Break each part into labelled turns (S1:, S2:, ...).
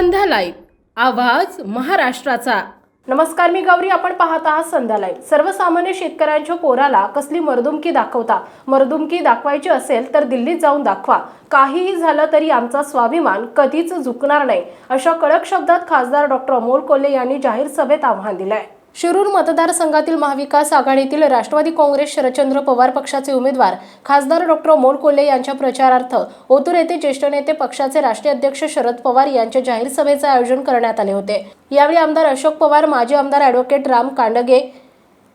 S1: संध्या live. आवाज महाराष्ट्राचा. नमस्कार मी गौरी. आपण पाहत आहात संध्या लाईव्ह. सर्वसामान्य शेतकऱ्यांच्या पोराला कसली मर्दुमकी दाखवता? मर्दुमकी दाखवायची असेल तर दिल्लीत जाऊन दाखवा. काहीही झालं तरी आमचा स्वाभिमान कधीच झुकणार नाही अशा कडक शब्दात खासदार डॉक्टर अमोल कोल्हे यांनी जाहीर सभेत आव्हान दिलं आहे शिरूर मतदारसंघातील महाविकास आघाडीतील राष्ट्रवादी काँग्रेस शरदचंद्र पवार पक्षाचे उमेदवार खासदार डॉक्टर अमोल कोल्हे यांच्या प्रचारार्थ ओतूर येथे ज्येष्ठ नेते पक्षाचे राष्ट्रीय अध्यक्ष शरद पवार यांच्या जाहीर सभेचे आयोजन करण्यात आले होते. यावेळी आमदार अशोक पवार माजी आमदार ॲडव्होकेट राम कांडगे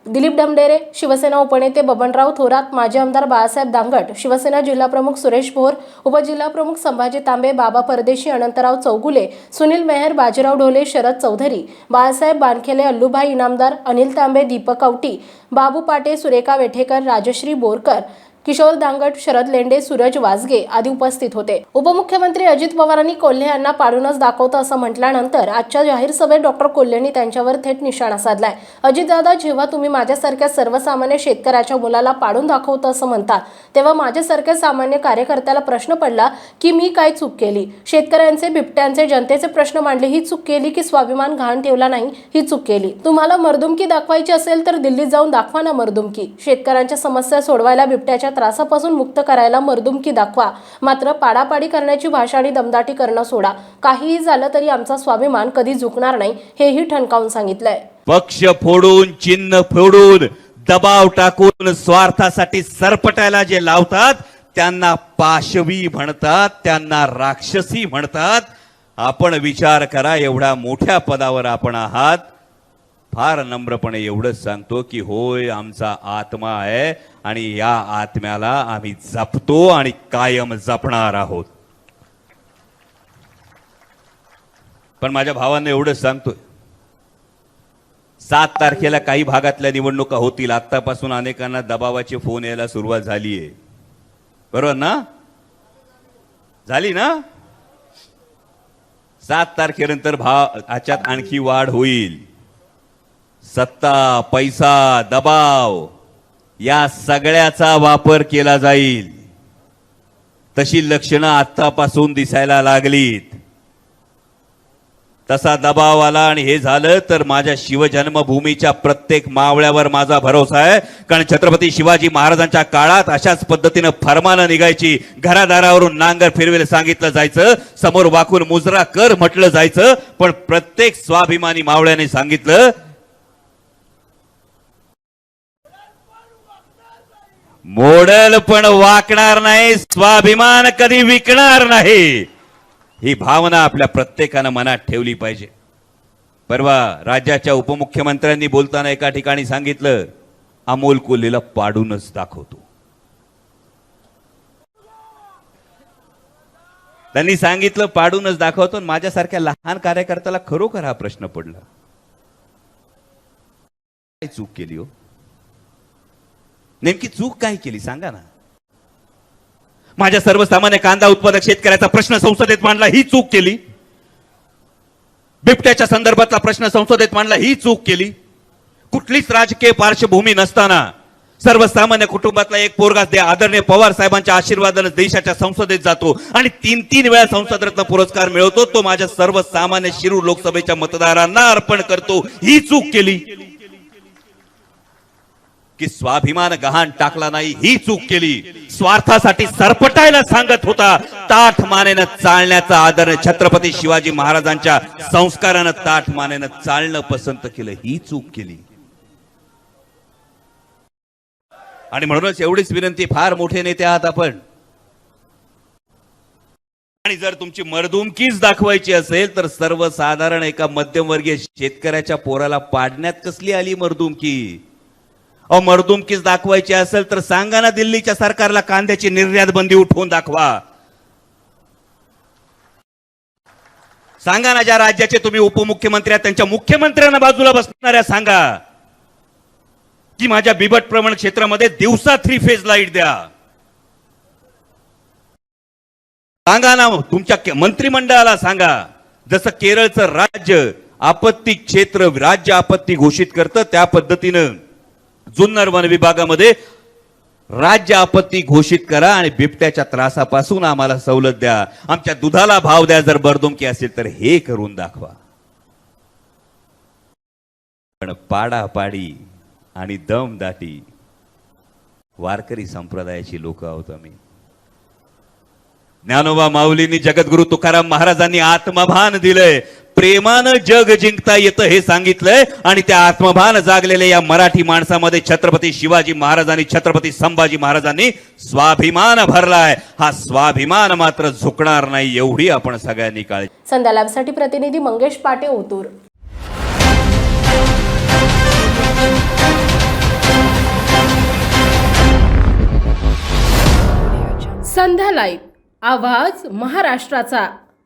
S1: दिलीप डमडेरे शिवसेना उपनेते बबनराव थोरात माजी आमदार बाळासाहेब दांगट शिवसेना जिल्हाप्रमुख सुरेश भोर उपजिल्हाप्रमुख संभाजी तांबे बाबा परदेशी अनंतराव चौगुले सुनील मेहर बाजीराव ढोले शरद चौधरी बाळासाहेब बानखेले अल्लूभाई इनामदार अनिल तांबे दीपक औटी बाबू पाटे सुरेखा वेठेकर राजश्री बोरकर किशोर दांगट शरद लेंडे सूरज वाजगे आदी उपस्थित होते. उपमुख्यमंत्री अजित पवारांनी कोल्हे यांना पाडूनच दाखवतं असं म्हटल्यानंतर आजच्या जाहीर सभेत डॉक्टर कोल्हेंनी त्यांच्यावर थेट निशाणा साधलाय. अजितदादा जेव्हा तुम्ही माझ्यासारख्या सर्वसामान्य शेतकऱ्याच्या मुलाला पाडून दाखवतं असं म्हणता तेव्हा माझ्यासारख्या सामान्य कार्यकर्त्याला प्रश्न पडला की मी काय चूक केली? शेतकऱ्यांचे बिबट्यांचे जनतेचे प्रश्न मांडले ही चूक केली की स्वाभिमान घाण ठेवला नाही ही चूक केली. तुम्हाला मर्दुमकी दाखवायची असेल तर दिल्लीत जाऊन दाखवा ना मर्दुमकी. शेतकऱ्यांच्या समस्या सोडवायला बिबट्याच्या त्रासापासून मुक्त करायला मर्दुमकी दाखवा. मात्र पाडापाडी करण्याची भाषा आणि दमदाटी करणं सोडा. काहीही झालं तरी आमचा स्वाभिमान कधी झुकणार नाही हेही ठणकावून सांगितलंय.
S2: पक्ष फोडून चिन्ह फोडून दबाव टाकून स्वार्थासाठी सरपटायला जे लावतात त्यांना पाशवी म्हणतात त्यांना राक्षसी म्हणतात. आपण विचार करा एवढ्या मोठ्या पदावर आपण आहात. फार नम्रपणे एवढंच सांगतो की होय आमचा आत्मा आहे आणि या आत्म्याला आम्ही जपतो आणि कायम जपणार आहोत. पण माझ्या भावांना एवढंच सांगतोय. सात तारखेला काही भागातल्या निवडणुका होतील. आतापासून अनेकांना दबावाचे फोन यायला सुरुवात झालीये. बरोबर ना? झाली ना? सात तारखेनंतर भाव याच्यात आणखी वाढ होईल. सत्ता पैसा दबाव या सगळ्याचा वापर केला जाईल. तशी लक्षणं आत्तापासून दिसायला लागलीत. तसा दबाव आला आणि हे झालं तर माझ्या शिवजन्मभूमीच्या प्रत्येक मावळ्यावर माझा भरोसा आहे. कारण छत्रपती शिवाजी महाराजांच्या काळात अशाच पद्धतीनं फरमानं निघायची घरादारावरून नांगर फिरवेल सांगितलं जायचं समोर वाकून मुजरा कर म्हटलं जायचं पण प्रत्येक स्वाभिमानी मावळ्याने सांगितलं मोडल पण वाकणार नाही स्वाभिमान कधी विकणार नाही. ही भावना आपल्या प्रत्येकानं मनात ठेवली पाहिजे. परवा राज्याच्या उपमुख्यमंत्र्यांनी बोलताना एका ठिकाणी सांगितलं अमोल कोल्हेला पाडूनच दाखवतो. त्यांनी सांगितलं पाडूनच दाखवतो आणि माझ्यासारख्या लहान कार्यकर्त्याला खरोखर हा प्रश्न पडला. काय चूक केली हो? नेमकी चूक काय केली? सांगा ना. माझ्या सर्वसामान्य कांदा उत्पादक शेतकऱ्याचा प्रश्न संसदेत मांडला ही चूक केली. बिबट्याच्या संदर्भातला प्रश्न संसदेत मांडला ही चूक केली. कुठलीच राजकीय पार्श्वभूमी नसताना सर्वसामान्य कुटुंबातला एक पोरगा ते आदरणीय पवार साहेबांच्या आशीर्वादानं देशाच्या संसदेत जातो आणि तीन तीन वेळा संसदरत्न पुरस्कार मिळवतो तो माझ्या सर्वसामान्य शिरूर लोकसभेच्या मतदारांना अर्पण करतो. ही चूक केली. की स्वाभिमान गहाण टाकला नाही ही चूक केली. स्वार्थासाठी सरपटायला सांगत होता ताठ मानेनं चालण्याचा आदर छत्रपती शिवाजी महाराजांच्या संस्कारानं ताठ मानेनं चालणं पसंत केलं ही चूक केली. आणि म्हणूनच एवढीच विनंती फार मोठे नेते आहात आपण. आणि जर तुमची मर्दुमकीच दाखवायची असेल तर सर्वसाधारण एका मध्यमवर्गीय शेतकऱ्याच्या पोराला पाडण्यात कसली आली मर्दुमकी? अहो मर्दुमकीच दाखवायची असेल तर सांगा ना दिल्लीच्या सरकारला कांद्याची निर्यात बंदी उठवून दाखवा. सांगा ना ज्या राज्याचे तुम्ही उपमुख्यमंत्री आहात त्यांच्या मुख्यमंत्र्यांना बाजूला बसणाऱ्या सांगा. की माझ्या बिबट प्रमाण क्षेत्रामध्ये दिवसा थ्री फेज लाइट द्या. सांगा ना तुमच्या मंत्रिमंडळाला सांगा. जसं केरळचं राज्य आपत्ती क्षेत्र राज्य आपत्ती घोषित करतं त्या पद्धतीनं. जुन्नर वन विभागामध्ये राज्य आपत्ती घोषित करा आणि बिबट्याच्या त्रासापासून आम्हाला सवलत द्या. आमच्या दुधाला भाव द्या जर बरदुमकी असेल तर हे करून दाखवा. पण पाडापाडी आणि दमदाटी वारकरी संप्रदायाची लोक आहोत आम्ही. ज्ञानोबा माऊलींनी जगद्गुरु तुकाराम महाराजांनी आत्मभान दिलंय. प्रेमानं जग जिंकता येतं हे सांगितलंय आणि त्या आत्मभान जागलेल्या या मराठी माणसामध्ये छत्रपती शिवाजी महाराजांनी छत्रपती संभाजी महाराजांनी स्वाभिमान भरलाय. हा स्वाभिमान मात्र झुकणार नाही एवढी आपण सगळ्यांनी काळजी.
S1: संध्या लॅबसाठी प्रतिनिधी मंगेश पाटे ओतूर संध्या लाईव्ह. आवाज महाराष्ट्राचा.